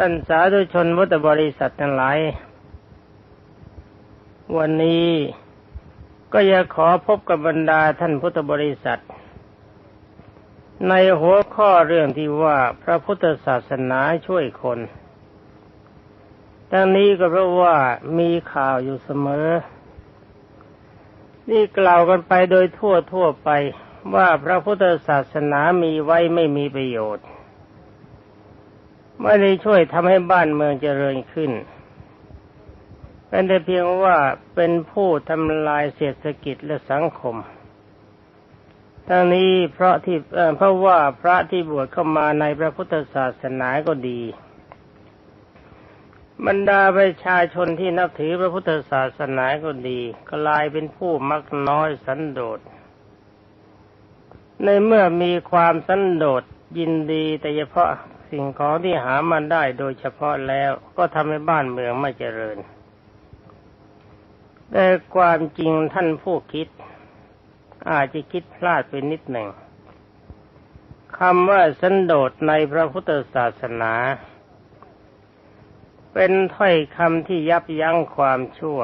ท่านสาธุชนพุทธบริษัททั้งหลาย วันนี้ก็อยากขอพบกับบรรดาท่านพุทธบริษัท ในหัวข้อเรื่องที่ว่าพระพุทธศาสนาช่วยคนทั้งนี้ก็เพราะว่ามีข่าวอยู่เสมอ นี่กล่าวกันไปโดยทั่วทั่วไปว่าพระพุทธศาสนามีไว้ไม่มีประโยชน์ ไม่ได้ช่วยทำให้บ้านเมืองเจริญขึ้น เป็นแต่เพียงว่าเป็นผู้ทำลายเศรษฐกิจและสังคมทั้งนี้เพราะที่เพราะว่าพระที่บวชเข้ามาในพระพุทธศาสนาก็ดีบรรดาประชาชนที่นับถือพระพุทธศาสนาก็ดีกลายเป็นผู้มักน้อยสันโดษ ในเมื่อมีความสันโดษยินดีแต่เฉพาะ สิ่งของที่หามันได้โดยเฉพาะแล้วก็ทำให้บ้านเมืองไม่เจริญ แต่ความจริงท่านผู้คิด อาจจะคิดพลาดไปนิดหนึ่งคำว่าสันโดษในพระพุทธศาสนา เป็นถ้อยคำที่ยับยั้งความชั่ว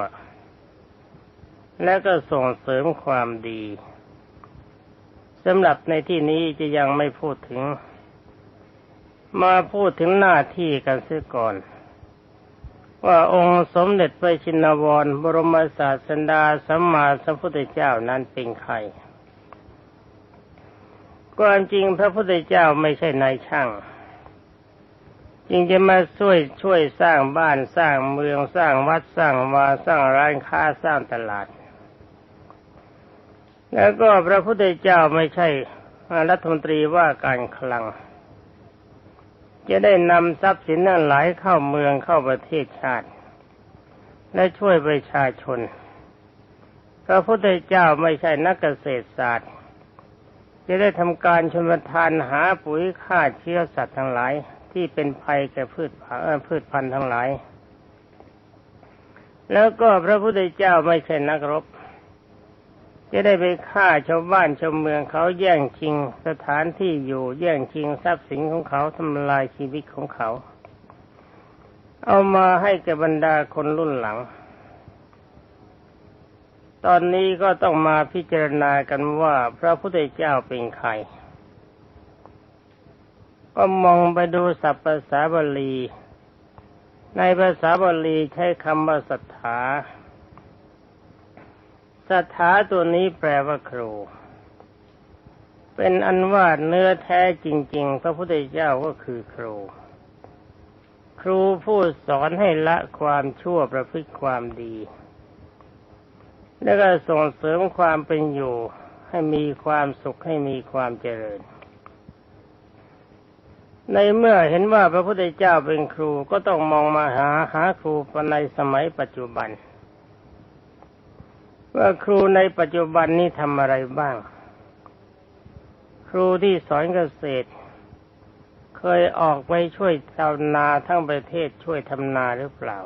และก็ส่งเสริมความดีสำหรับในที่นี้จะยังไม่พูดถึง มาพูดถึงหน้าที่กันเสียก่อน ว่าองค์สมเด็จพระชินวร บรมศาสดาสัมมาสัมพุทธเจ้านั้นเป็นใครความจริงพระพุทธเจ้าไม่ใช่นายช่างจึงจะมาช่วยช่วยสร้างบ้านสร้างเมืองสร้างวัดสร้างวาสร้างร้านค้าสร้างตลาด แล้วก็พระพุทธเจ้าไม่ใช่รัฐมนตรีว่าการคลัง จะได้นำทรัพย์สินนั้นไหลเข้าเมืองเข้าประเทศชาติ และช่วยประชาชน พระพุทธเจ้าไม่ใช่นักเกษตรศาสตร์ จะได้ทำการชนประทานหาปุ๋ยฆ่าเชื้อสัตว์ทั้งหลายที่เป็นภัยแก่พืชพืชพันธุ์ทั้งหลาย แล้วก็พระพุทธเจ้าไม่ใช่นักรบ จะได้ไปฆ่าชาวบ้านชาวเมืองเขาแย่งชิงสถานที่อยู่แย่งชิงทรัพย์สินของเขาทำลายชีวิตของเขา เอามาให้แก่บรรดาคนรุ่นหลัง ตอนนี้ก็ต้องมาพิจารณากันว่าพระพุทธเจ้าเป็นใคร ก็มองไปดูศัพท์ภาษาบาลี ในภาษาบาลีใช้คำว่าศรัทธา ศรัทธาตัวนี้แปลว่าครู เป็นอันว่าเนื้อแท้จริง ๆ พระพุทธเจ้าก็คือครู ครูผู้สอนให้ละความชั่วประพฤติความดี แล้วก็ส่งเสริมความเป็นอยู่ให้มีความสุขให้มีความเจริญ ในเมื่อเห็นว่าพระพุทธเจ้าเป็นครูก็ต้องมองมาหาหาครูในสมัยปัจจุบัน ว่าครูในปัจจุบันนี้ทำอะไรบ้าง ครูที่สอนเกษตร เคยออกไปช่วยชาวนาทั้งประเทศช่วยทำนาหรือเปล่า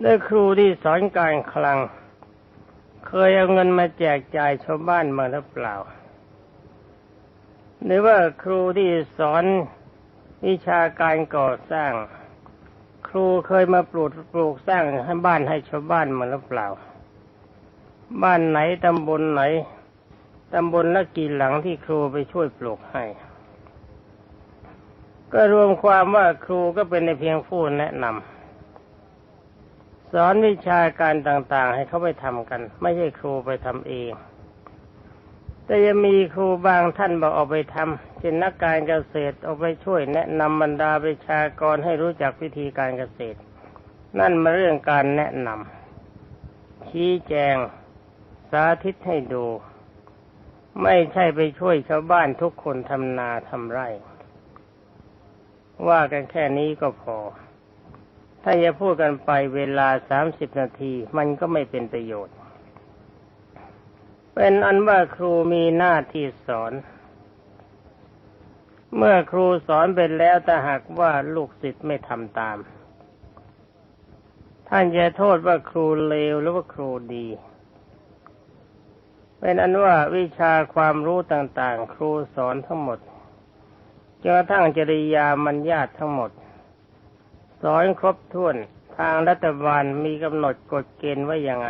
ได้ครูที่สอนการคลัง เคยเอาเงินมาแจกจ่ายชาวบ้านมาหรือเปล่า หรือว่าครูที่สอนวิชาการก่อสร้าง รูเคยมาปลูกปลูกสร้างให้บ้านให้ชาวบ้านมาหรือเปล่า บ้านไหนตำบลไหนตำบลละกี่หลังที่ครูไปช่วยปลูกให้ ก็รวมความว่าครูก็เป็นในเพียงผู้แนะนำสอนวิชาการต่างๆ ให้เขาไปทำกัน ไม่ใช่ครูไปทำเอง แต่ยังมีครูบางท่านบอกออกไปทำ เช่นนักการเกษตรออกไปช่วยแนะนำบรรดาประชากรให้รู้จักวิธีการเกษตร นั่นมาเรื่องการแนะนำชี้แจง สาธิตให้ดู ไม่ใช่ไปช่วยชาวบ้านทุกคนทำนาทำไร่ ว่ากันแค่นี้ก็พอ ถ้าจะพูดกันไปเวลาสามสิบนาทีมันก็ไม่เป็นประโยชน์ เป็นอันว่าครูมีหน้าที่สอน เมื่อครูสอนเป็นแล้วแต่หากว่าลูกศิษย์ไม่ทำตาม ท่านจะโทษว่าครูเลวหรือว่าครูดี เป็นอันว่าวิชาความรู้ต่างๆ ครูสอนทั้งหมดจนกระทั่งจริยามันญาตทั้งหมด สอนครบถ้วนทางรัฐบาลมีกำหนดกฎเกณฑ์ไว้ยังไง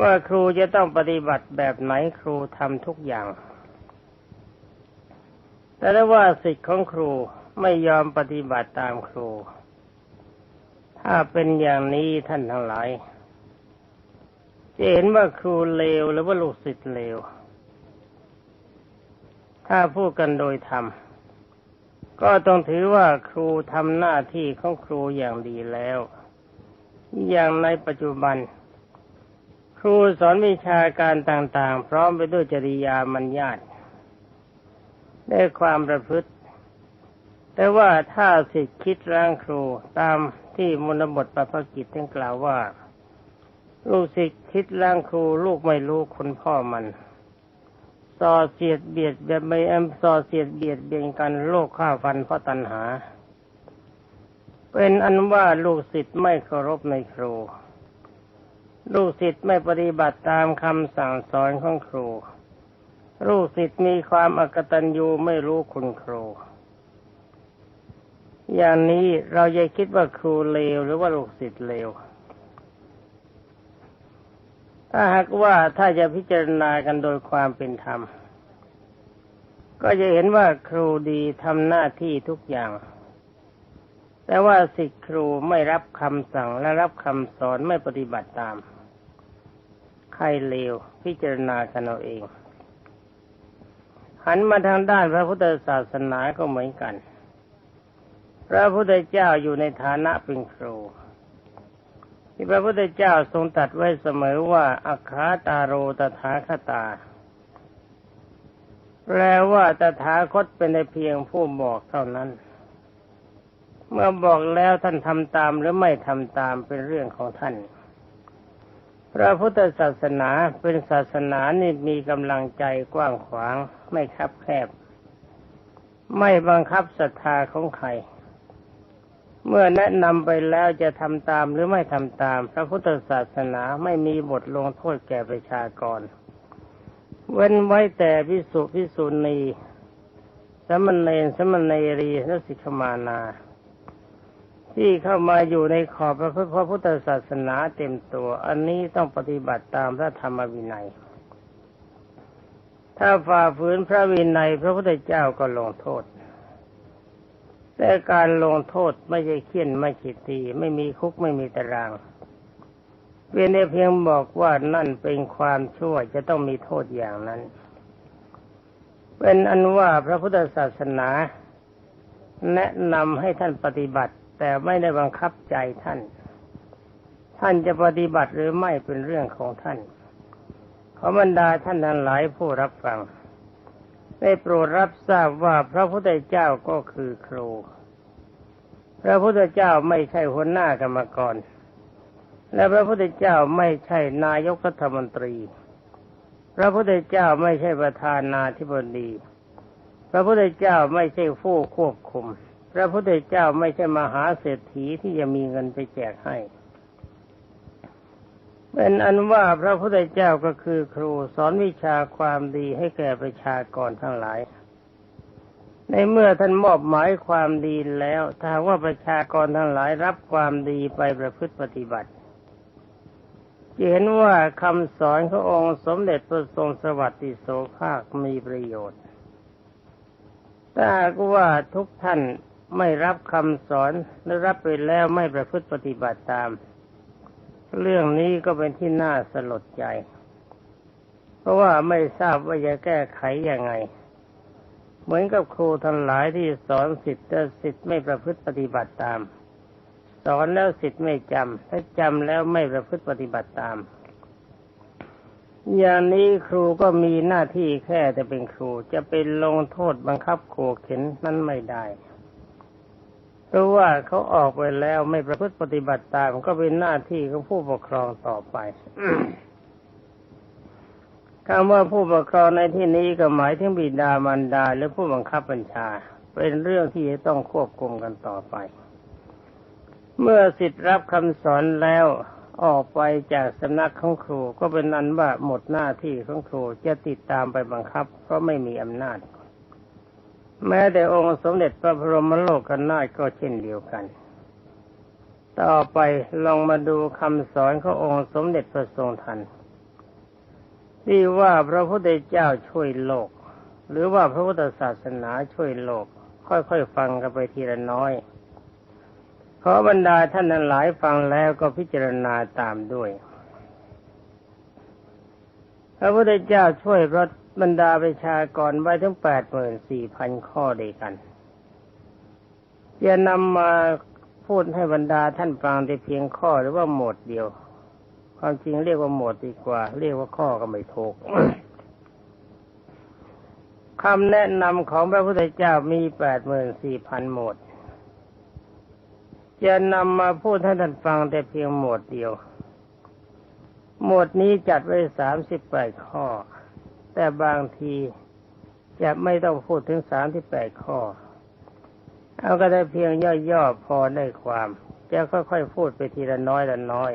ว่าครูจะต้องปฏิบัติแบบไหนครูทำทุกอย่าง แต่ถ้าว่าสิทธิ์ของครูไม่ยอมปฏิบัติตามครู ถ้าเป็นอย่างนี้ท่านทั้งหลายจะเห็นว่าครูเลวหรือว่าลูกศิษย์เลว ถ้าพูดกันโดยธรรมก็ต้องถือว่าครูทำหน้าที่ของครูอย่างดีแล้ว อย่างในปัจจุบัน ครูสอนวิชาการต่างๆ พร้อมไปด้วยจริยามัญญาต ได้ความประพฤติ แต่ว่าถ้าสิทธิคิดร่างครูตามที่มนบทประพกิจท่านกล่าวว่า ลูกศิษย์คิดร่างครูลูกไม่รู้คุณพ่อมันส่อเสียดเบียดแบบไม่แอมส่อเสียดเบียดเบียนกันโลกข้าฟันเพราะตัณหา เป็นอันว่าลูกศิษย์ไม่เคารพในครู ลูกศิษย์ไม่ปฏิบัติตามคำสั่งสอนของครู ลูกศิษย์มีความอกตัญญูไม่รู้คุณครู อย่างนี้เราจะคิดว่าครูเลวหรือว่าลูกศิษย์เลว ถ้าหากว่าถ้าจะพิจารณากันโดยความเป็นธรรม ก็จะเห็นว่าครูดีทำหน้าที่ทุกอย่าง แต่ว่าสิทธิครูไม่รับคำสั่งและรับคำสอนไม่ปฏิบัติตาม ใครเลวพิจารณากันเอาเอง หันมาทางด้านพระพุทธศาสนาก็เหมือนกัน พระพุทธเจ้าอยู่ในฐานะเป็นครูที่พระพุทธเจ้าทรงตรัสไว้เสมอว่าอัคาตาโรตถาคตา แปลว่าตถาคตเป็นในเพียงผู้บอกเท่านั้น เมื่อบอกแล้วท่านทำตามหรือไม่ทำตามเป็นเรื่องของท่าน ระพุทธศาสนาเป็นศาสนานี่มีกำลังใจกว้างขวางไม่คับแคบ ไม่บังคับศรัทธาของใคร เมื่อแนะนำไปแล้วจะทำตามหรือไม่ทำตาม พระพุทธศาสนาไม่มีบทลงโทษแก่ประชากร เว้นไว้แต่พิสุพิสุณีสมณเณรสมณเณรีและสิกขมานา ที่เข้ามาอยู่ในขอบพระพระพุทธศาสนาเต็มตัว อันนี้ต้องปฏิบัติตามพระธรรมวินัย ถ้าฝ่าฝืนพระวินัยพระพุทธเจ้าก็ลงโทษ แต่การลงโทษไม่ใช่เขี่ยนไม่ขีดตีไม่มีคุกไม่มีตารางเพียงแต่เพียงบอกว่านั่นเป็นความชั่วจะต้องมีโทษอย่างนั้น เป็นอันว่าพระพุทธศาสนา แนะนำให้ท่านปฏิบัติ แต่ไม่ได้บังคับใจท่าน ท่านจะปฏิบัติหรือไม่เป็นเรื่องของท่านขอบรรดาท่านทั้งหลายผู้รับฟัง ได้โปรดรับทราบว่าพระพุทธเจ้าก็คือครู พระพุทธเจ้าไม่ใช่หัวหน้ากรรมกร และพระพุทธเจ้าไม่ใช่นายกรัฐมนตรี พระพุทธเจ้าไม่ใช่ประธานาธิบดี พระพุทธเจ้าไม่ใช่ผู้ควบคุม พระพุทธเจ้าไม่ใช่มหาเศรษฐีที่จะมีเงินไปแจกให้ เป็นอันว่าพระพุทธเจ้าก็คือครูสอนวิชาความดีให้แก่ประชากรทั้งหลาย ในเมื่อท่านมอบหมายความดีแล้ว ถ้าว่าประชากรทั้งหลายรับความดีไปประพฤติปฏิบัติจะเห็นว่าคำสอนขององค์สมเด็จพระทรงสวัสดิโสภาคมีประโยชน์ถ้าหากว่าทุกท่าน ไม่รับคำสอนหรือรับไปแล้วไม่ประพฤติปฏิบัติตาม เรื่องนี้ก็เป็นที่น่าสลดใจ เพราะว่าไม่ทราบว่าจะแก้ไขยังไง เหมือนกับครูทั้งหลายที่สอนสิทธิ์แต่สิทธิ์ไม่ประพฤติปฏิบัติตาม สอนแล้วสิทธิ์ไม่จำถ้าจำแล้วไม่ประพฤติปฏิบัติตาม อย่างนี้ครูก็มีหน้าที่แค่แต่เป็นครูจะเป็นลงโทษบังคับโขเข็นนั้นไม่ได้ เพราะว่าเขาออกไปแล้วไม่ประพฤติปฏิบัติตามก็เป็นหน้าที่ของผู้ปกครองต่อไปคำว่าผู้ปกครองในที่นี้ก็หมายถึงบิดามารดาหรือผู้บังคับบัญชา เป็นเรื่องที่จะต้องควบคุมกันต่อไป เมื่อสิทธิ์รับคำสอนแล้วออกไปจากสำนักของครูก็เป็นนั้นว่าหมดหน้าที่ของครูจะติดตามไปบังคับ เพราะไม่มีอำนาจ แม้แต่องค์สมเด็จพระบรมโลกนาถก็เช่นเดียวกัน ต่อไปลองมาดูคำสอนขององค์สมเด็จพระทรงทันที่ว่าพระพุทธเจ้าช่วยโลก หรือว่าพระพุทธศาสนาช่วยโลก ค่อยๆฟังกันไปทีละน้อยขอบรรดาท่านนั้นหลายฟังแล้วก็พิจารณาตามด้วย พระพุทธเจ้าช่วยพระ บรรดาประชากรไว้ถึงแปดหมื่นสี่พันข้อด้วยกันจะนำมาพูดให้บรรดาท่านฟังแต่เพียงข้อหรือว่าหมวดเดียว ความจริงเรียกว่าหมวดดีกว่า เรียกว่าข้อก็ไม่ถูกคำแนะนำของพระพุทธเจ้ามีแปดหมื่นสี่พันหมวดจะนำมาพูดให้ท่านฟังแต่เพียงหมวดเดียว หมวดนี้จัดไว้สามสิบแปดข้อ แต่บางทีจะไม่ต้องพูดถึงสามสิบแปดข้อ เอาก็ได้เพียงย่อๆพอได้ความ จะค่อยๆพูดไปทีละน้อยละน้อย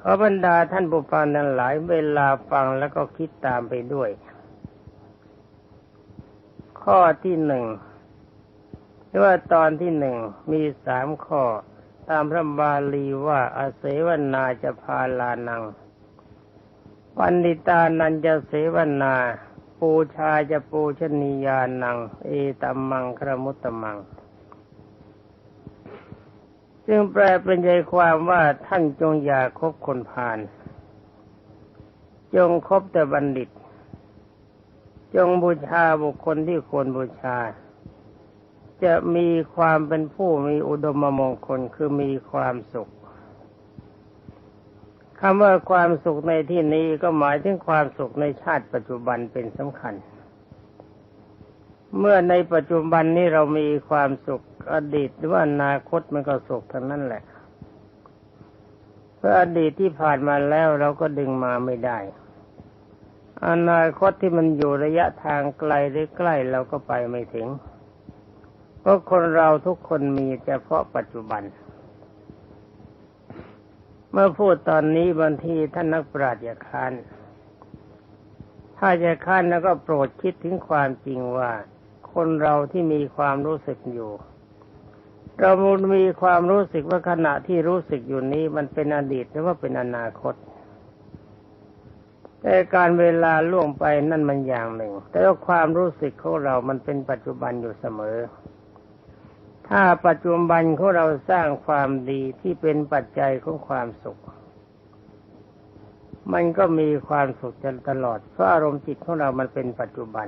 ขอบรรดาท่านผู้ฟังนั้นหลายเวลาฟังแล้วก็คิดตามไปด้วย ข้อที่หนึ่งหรือว่าตอนที่หนึ่งมีสามข้อ ตามพระบาลีว่าอาเสวนาจะพาลานัง ปันดิตานันจะเสวนา ปูชาจะปูชนียานัง เอตัมมังครมุตตมัง ซึ่งแปลเป็นใจความว่าท่านจงอย่าคบคนพาลจงคบแต่บัณฑิต จงบูชาบุคคลที่ควรบูชา จะมีความเป็นผู้มีอุดมมงคลคือมีความสุข คำว่าความสุขในที่นี้ก็หมายถึงความสุขในชาติปัจจุบันเป็นสำคัญ เมื่อในปัจจุบันนี้เรามีความสุขอดีตหรือว่าอนาคตมันก็สุขทั้งนั้นแหละเพราะอดีตที่ผ่านมาแล้วเราก็ดึงมาไม่ได้ อนาคตที่มันอยู่ระยะทางไกลหรือใกล้เราก็ไปไม่ถึง เพราะคนเราทุกคนมีเฉพาะปัจจุบันเเมื่อพูดตอนนี้บางทีท่านนักปราชญ์อย่าค้านถ้าจะค้านแล้วก็โปรดคิดถึงความจริงว่า คนเราที่มีความรู้สึกอยู่ เรามีความรู้สึกว่าขณะที่รู้สึกอยู่นี้มันเป็นอดีตหรือว่าเป็นอนาคต แต่การเวลาล่วงไปนั่นมันอย่างหนึ่ง แต่ว่าความรู้สึกของเรามันเป็นปัจจุบันอยู่เสมอ ถ้าปัจจุบันของเราสร้างความดีที่เป็นปัจจัยของความสุข มันก็มีความสุขจนตลอดเพราะอารมณ์จิตของเรามันเป็นปัจจุบัน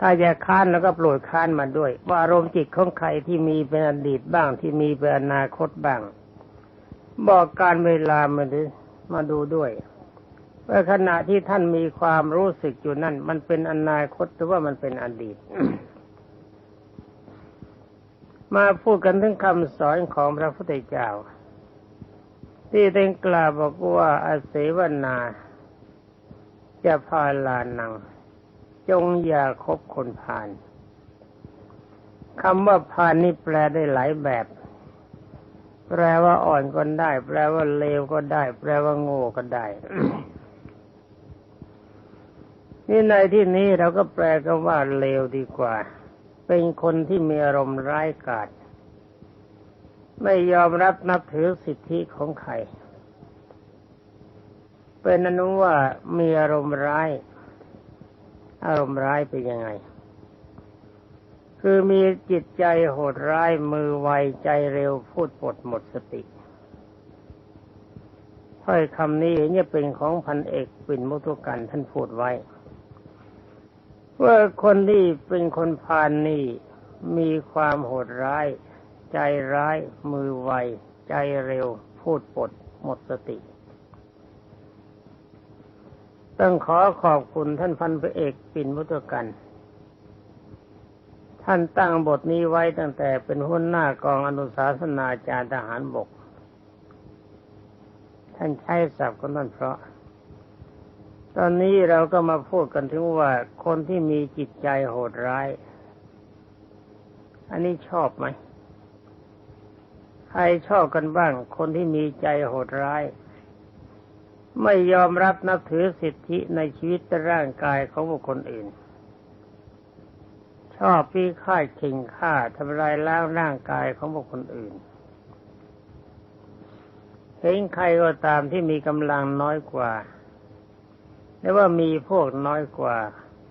ถ้าจะค้านแล้วก็โปรดค้านมาด้วย ว่าอารมณ์จิตของใครที่มีเป็นอดีตบ้างที่มีเป็นอนาคตบ้าง บอกการเวลามาดูมาดูด้วยว่าขณะที่ท่านมีความรู้สึกอยู่นั่น มันเป็นอนาคตหรือว่ามันเป็นอดีต มาพูดกันถึงคำสอนของพระพุทธเจ้า ที่ได้กล่าวบอกว่าอาเสวนาจะพาลานัง จงอย่าคบคนพาลคำว่าพาลนี่แปลได้หลายแบบ แปลว่าอ่อนก็ได้ แปลว่าเลวก็ได้ แปลว่าโง่ก็ได้นี่ในที่นี้เราก็แปลกันว่าเลวดีกว่า เป็นคนที่มีอารมณ์ร้ายกาจไม่ยอมรับนับถือสิทธิของใคร เป็นอนุว่ามีอารมณ์ร้าย อารมณ์ร้ายเป็นยังไง คือมีจิตใจโหดร้ายมือไวใจเร็วพูดปดหมดสติถ้อยคำนี้เนี่ยเป็นของพันเอกปิ่นมุทุกันท่านพูดไว้ ว่าคนที่เป็นคนพานนี่มีความโหดร้าย ใจร้ายมือไว ใจเร็ว พูดปด หมดสติ ต้องขอขอบคุณท่านพันพระเอกปิ่นมุตกัน ท่านตั้งบทนี้ไว้ตั้งแต่เป็นหัวหน้ากองอนุสาสนาจารทหารบก ท่านใช้ศัพท์ของท่นเพราะ ตอนนี้เราก็มาพูดกันถึงว่าคนที่มีจิตใจโหดร้าย อันนี้ชอบไหม ใครชอบกันบ้าง คนที่มีใจโหดร้าย ไม่ยอมรับนับถือสิทธิในชีวิตร่างกายของบุคคลอื่น ชอบปีค่ายขิงฆ่าทำลายล้างร่างกายของบุคคลอื่นเห็นใครก็ตามที่มีกำลังน้อยกว่า หรือว่ามีพวกน้อยกว่า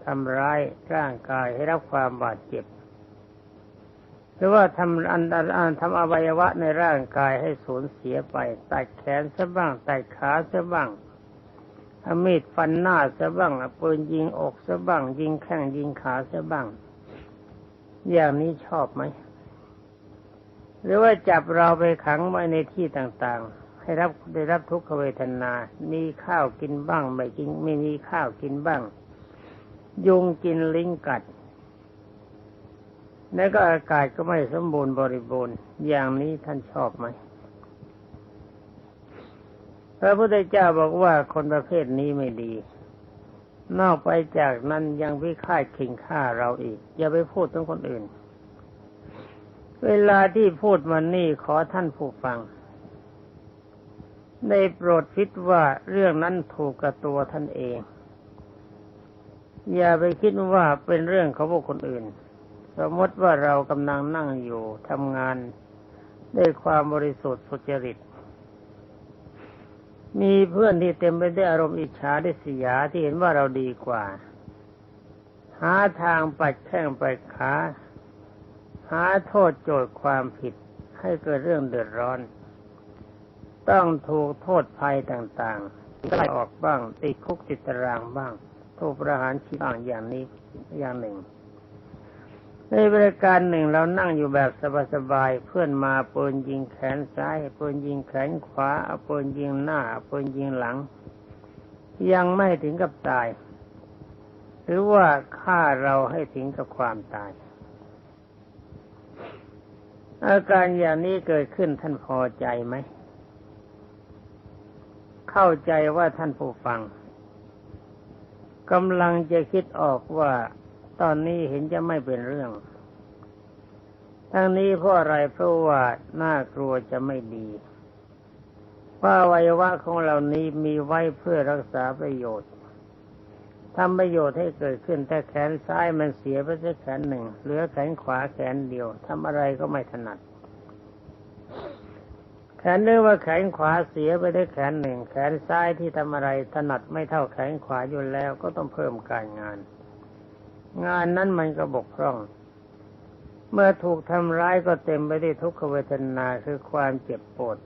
ทำร้ายร่างกายให้รับความบาดเจ็บ หรือว่าทำอันอันทำอวัยวะในร่างกายให้สูญเสียไปตัดแขนซะบ้างตัดขาซะบ้างเอามีดฟันหน้าซะบ้างเอาปืนยิงอกซะบ้าง ยิงแข้งยิงขาซะบ้าง อย่างนี้ชอบไหม หรือว่าจับเราไปขังไว้ในที่ต่างๆ ให้รับได้รับทุกขเวทนา มีข้าวกินบ้างไม่กินไม่มีข้าวกินบ้าง ยุงกินลิงกัด แล้วก็อากาศก็ไม่สมบูรณ์บริบูรณ์ อย่างนี้ท่านชอบไหมพระพุทธเจ้าบอกว่าคนประเภทนี้ไม่ดี นอกไปจากนั้นยังพิฆาตขิงฆ่าเราอีก อย่าไปพูดถึงคนอื่น เวลาที่พูดมานี่ขอท่านผู้ฟัง ได้โปรดคิดว่าเรื่องนั้นถูกกับตัวท่านเอง อย่าไปคิดว่าเป็นเรื่องของบุคคลอื่น สมมติว่าเรากำลังนั่งอยู่ทำงานด้วยความบริสุทธิ์สุจริต มีเพื่อนที่เต็มไปด้วยอารมณ์อิจฉาดิษยาที่เห็นว่าเราดีกว่า หาทางปัดแข้งปัดขาหาโทษโจทย์ความผิดให้เกิดเรื่องเดือดร้อน ต้องถูกโทษภัยต่างๆไล่ออกบ้าง ติดคุกติดตารางบ้าง ถูกประหารชีวิตบ้างอย่างนี้อย่างหนึ่ง ในบริการหนึ่งเรานั่งอยู่แบบสบายๆเพื่อนมาปืนยิงแขนซ้ายปืนยิงแขนขวาเอาปืนยิงหน้าเอาปืนยิงหลัง ยังไม่ถึงกับตาย หรือว่าฆ่าเราให้ถึงกับความตายอาการอย่างนี้เกิดขึ้นท่านพอใจไหม เข้าใจว่าท่านผู้ฟังกำลังจะคิดออกว่าตอนนี้เห็นจะไม่เป็นเรื่อง ทั้งนี้เพราะอะไรเพราะว่าน่ากลัวจะไม่ดีว่าวัยวะของเรานี้มีไว้เพื่อรักษาประโยชน์ทำประโยชน์ให้เกิดขึ้นแต่แขนซ้ายมันเสียไปสักแขนหนึ่งเหลือแขนขวาแขนเดียวทำอะไรก็ไม่ถนัด แขนเรียกว่าแขนขวาเสียไปได้แขนหนึ่ง แขนซ้ายที่ทำอะไรถนัดไม่เท่าแขนขวาอยู่แล้วก็ต้องเพิ่มการงาน งานนั้นมันก็บกพร่อง เมื่อถูกทำร้ายก็เต็มไปด้วยทุกขเวทนาคือความเจ็บปวด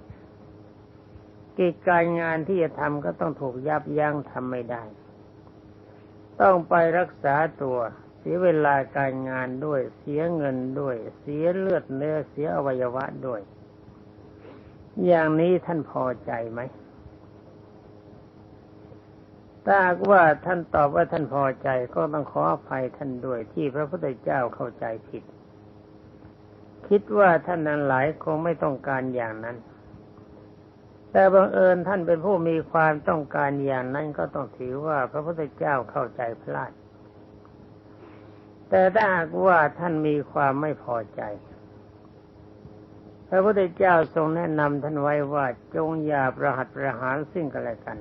กิจการงานที่จะทำก็ต้องถูกยับยั้งทำไม่ได้ ต้องไปรักษาตัวเสียเวลาการงานด้วย เสียเงินด้วย เสียเลือดเนื้อเสียอวัยวะด้วย อย่างนี้ท่านพอใจไหมถ้าว่าท่านตอบว่าท่านพอใจก็ต้องขออภัยท่านด้วยที่พระพุทธเจ้าเข้าใจผิด คิดว่าท่านนั้นหลายคงไม่ต้องการอย่างนั้น แต่บังเอิญท่านเป็นผู้มีความต้องการอย่างนั้นก็ต้องถือว่าพระพุทธเจ้าเข้าใจพลาด แต่ถ้าหากว่าท่านมีความไม่พอใจ พระพุทธเจ้าทรงแนะนำท่านไว้ว่าจงอย่าประหัตประหารซึ่งกันและกัน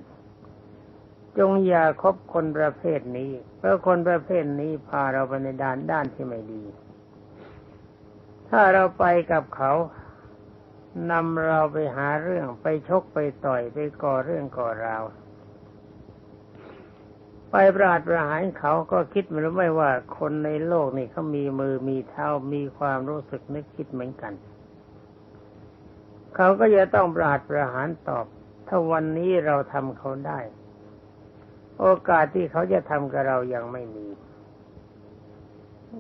จงอย่าคบคนประเภทนี้ เพราะคนประเภทนี้พาเราไปในด้านด้านที่ไม่ดี ถ้าเราไปกับเขานำเราไปหาเรื่องไปชกไปต่อยไปก่อเรื่องก่อราวไปประหารประหารเขาก็คิดไม่รู้ไม่ว่าคนในโลกนี่เขามีมือมีเท้ามีความรู้สึกนึกคิดเหมือนกัน เขาก็จะต้องประหารประหารตอบ ถ้าวันนี้เราทำเขาได้ โอกาสที่เขาจะทำกับเรายังไม่มี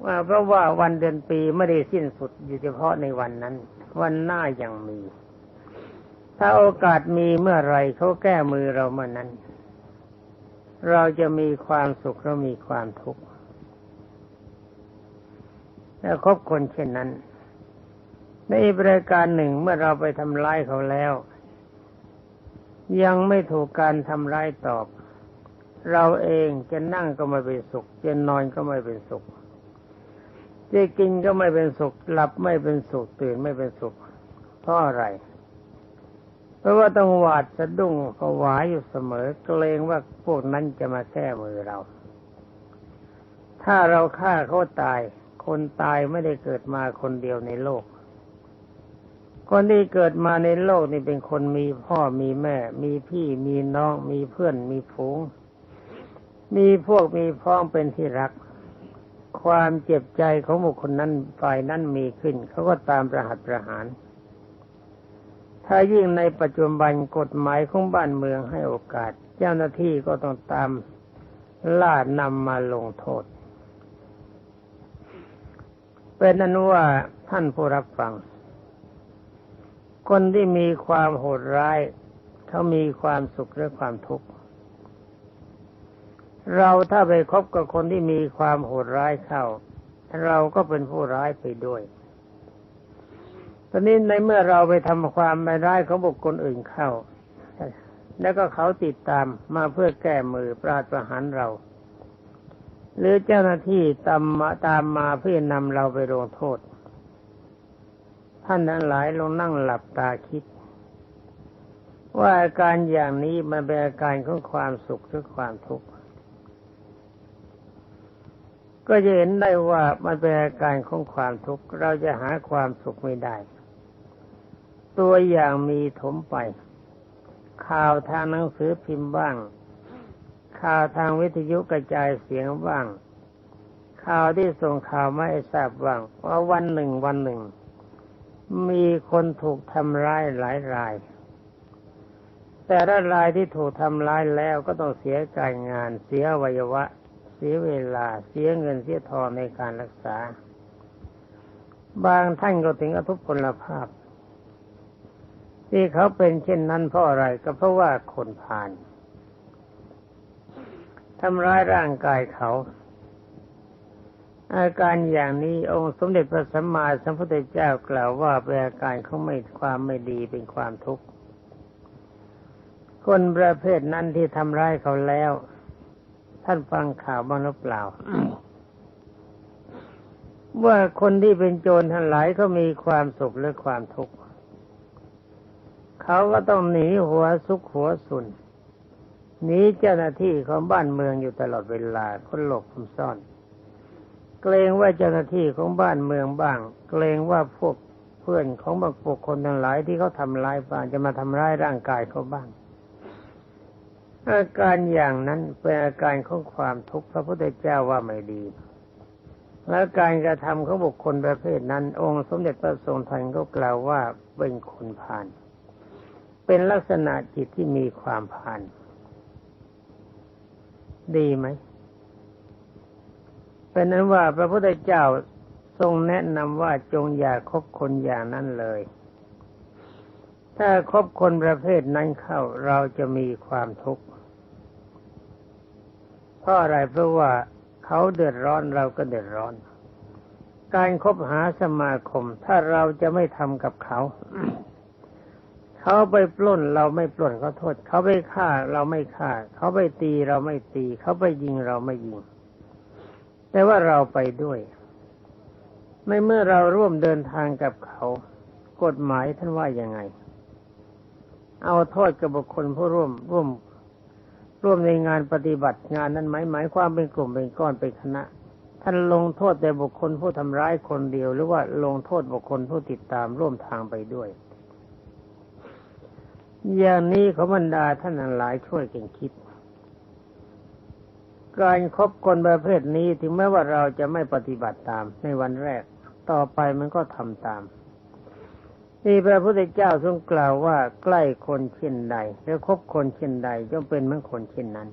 ว่าเพราะว่าวันเดือนปีไม่ได้สิ้นสุดอยู่เฉพาะในวันนั้น วันหน้ายังมี ถ้าโอกาสมีเมื่อไรเขาแก้มือเราเมื่อนั้น เราจะมีความสุขและมีความทุกข์ถ้าคบคนเช่นนั้น ในบริการหนึ่งเมื่อเราไปทำร้ายเขาแล้ว ยังไม่ถูกการทำร้ายตอบ เราเองจะนั่งก็ไม่เป็นสุขจะนอนก็ไม่เป็นสุขจะกินก็ไม่เป็นสุขหลับไม่เป็นสุขตื่นไม่เป็นสุขเพราะอะไร เพราะว่าต้องหวาดสะดุ้งผวาอยู่เสมอเกรงว่าพวกนั้นจะมาแก้มือเรา ถ้าเราฆ่าเขาตาย คนตายไม่ได้เกิดมาคนเดียวในโลก คนที่เกิดมาในโลกนี่เป็นคนมีพ่อมีแม่ มีพี่มีน้อง มีเพื่อนมีฝูง มีพวกมีพ้องเป็นที่รัก ความเจ็บใจของบุคคลนั้นฝ่ายนั้นมีขึ้น เขาก็ตามประหัตประหาร ถ้ายิ่งในปัจจุบันกฎหมายของบ้านเมืองให้โอกาส เจ้าหน้าที่ก็ต้องตามล่านำมาลงโทษ เป็นนั้นว่าท่านผู้รับฟัง คนที่มีความโหดร้ายเขามีความสุขหรือความทุกข์เราถ้าไปคบกับคนที่มีความโหดร้ายเข้า เราก็เป็นผู้ร้ายไปด้วยตอนนี้ในเมื่อเราไปทำความไม่ร้ายของบุคคลอื่นเข้า แล้วก็เขาติดตามมาเพื่อแก้มือปราดประหารเรา หรือเจ้าหน้าที่ตามมาตามมาเพื่อนำเราไปลงโทษ ท่านทั้งหลายลงนั่งหลับตาคิด ว่าอาการอย่างนี้มันเป็นอาการของความสุขหรือความทุกข์ก็จะเห็นได้ว่ามันเป็นอาการของความทุกข์เราจะหาความสุขไม่ได้ ตัวอย่างมีถมไป ข่าวทางหนังสือพิมพ์บ้าง ข่าวทางวิทยุกระจายเสียงบ้าง ข่าวที่ส่งข่าวมาให้ทราบบ้างว่าวันหนึ่งวันหนึ่ง มีคนถูกทำร้ายหลายราย แต่ละรายที่ถูกทำร้ายแล้วก็ต้องเสียการงานเสียวัยวะ เสียเวลาเสียเงินเสียทองในการรักษา บางท่านก็ถึงอทุพพลภาพ ที่เขาเป็นเช่นนั้นเพราะอะไรก็เพราะว่าคนผ่านทำร้ายร่างกายเขา อาการอย่างนี้องค์สมเด็จพระสัมมาสัมพุทธเจ้ากล่าวว่าเป็นอาการของไม่ความไม่ดีเป็นความทุกข์ คนประเภทนั้นที่ทำร้ายเขาแล้ว ท่านฟังข่าวบ้างหรือเปล่า ว่าคนที่เป็นโจรทั้งหลายเขามีความสุขหรือความทุกข์เขาก็ต้องหนีหัวซุกหัวสุนหนีเจ้าหน้าที่ของบ้านเมืองอยู่ตลอดเวลาคนหลบคนซ่อน เกรงว่าเจ้าหน้าที่ของบ้านเมืองบ้าง เกรงว่าพวกเพื่อนของบางบุคคลทั้งหลายที่เขาทำร้ายบ้างจะมาทำร้ายร่างกายเขาบ้าง อาการอย่างนั้นเป็นอาการของความทุกข์พระพุทธเจ้าว่าไม่ดี และการกระทำของบุคคลประเภทนั้น องค์สมเด็จพระทรงทันก็กล่าวว่าเป็นคนผ่าน เป็นลักษณะจิตที่มีความผ่าน ดีไหม เป็นนั้นว่าพระพุทธเจ้าทรงแนะนำว่าจงอย่าคบคนอย่างนั้นเลย ถ้าคบคนประเภทนั้นเข้าเราจะมีความทุกข์เพราะอะไรเพราะว่าเขาเดือดร้อนเราก็เดือดร้อน การคบหาสมาคม ถ้าเราจะไม่ทำกับเขา เขาไปปล้นเราไม่ปล้นเขาโทษ เขาไปฆ่าเราไม่ฆ่า เขาไปตีเราไม่ตี เขาไปยิงเราไม่ยิง แต่ว่าเราไปด้วยไม่เมื่อเราร่วมเดินทางกับเขา กฎหมายท่านว่ายังไง เอาโทษกับบุคคลผู้ร่วมร่วม ร่วมในงานปฏิบัติงานนั้นไหมหมายความเป็นกลุ่มเป็นก้อนเป็นคณะ ท่านลงโทษแต่บุคคลผู้ทำร้ายคนเดียว หรือว่าลงโทษบุคคลผู้ติดตามร่วมทางไปด้วย อย่างนี้ขบรรดาท่านหลายช่วยกันคิด การครบคนประเภทนี้ถึงแม้ว่าเราจะไม่ปฏิบัติตามในวันแรก ต่อไปมันก็ทำตามนี่พระพุทธเจ้าทรงกล่าวว่าใกล้คนเช่นใดหรือคบคนเช่นใดย่อมเป็นเหมือนคนเช่นนั้น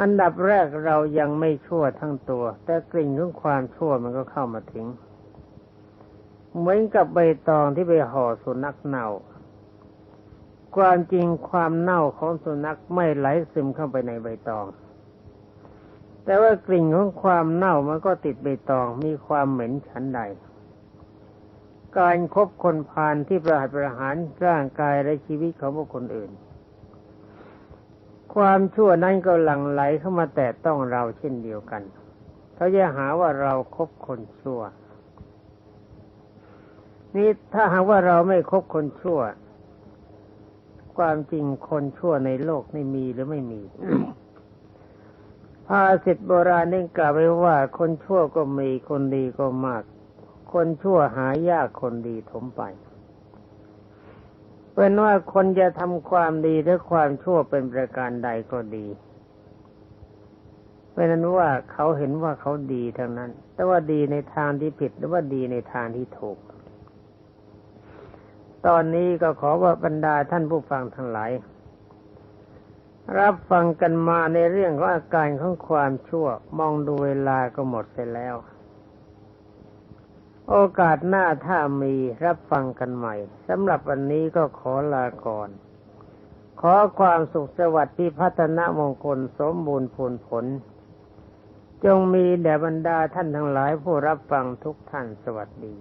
อันดับแรกเรายังไม่ชั่วทั้งตัว แต่กลิ่นของความชั่วมันก็เข้ามาถึง เหมือนกับใบตองที่ไปห่อสุนัขเน่า ความจริงความเน่าของสุนัขไม่ไหลซึมเข้าไปในใบตอง แต่ว่ากลิ่นของความเน่ามันก็ติดใบตองมีความเหม็นฉันใด การครบคนพาลที่ประหัตประหารร่างกายและชีวิตของบุคคลอื่น ความชั่วนั้นก็หลั่งไหลเข้ามาแตะต้องเราเช่นเดียวกัน เขาจะหาว่าเราครบคนชั่ว นี่ถ้าหากว่าเราไม่คบคนชั่ว ความจริงคนชั่วในโลกนี่มีหรือไม่มี พาสิทธิโบราณนี่กล่าวไว้ว่า คนชั่วก็มีคนดีก็มาก คนชั่วหายากคนดีถมไป เป็นว่าคนจะทำความดีหรือความชั่วเป็นประการใดก็ดีเพราะนั้นว่าเขาเห็นว่าเขาดีทั้งนั้น แต่ว่าดีในทางที่ผิดหรือว่าดีในทางที่ถูก ตอนนี้ก็ขอว่าบรรดาท่านผู้ฟังทั้งหลาย รับฟังกันมาในเรื่องของอาการของความชั่ว มองดูเวลาก็หมดไปแล้ว โอกาสหน้าถ้ามีรับฟังกันใหม่สำหรับวันนี้ก็ขอลาก่อน ขอความสุขสวัสดิ์พิพัฒนมงคลสมบูรณ์ผลผล จงมีแด่บรรดาท่านทั้งหลายผู้รับฟังทุกท่านสวัสดี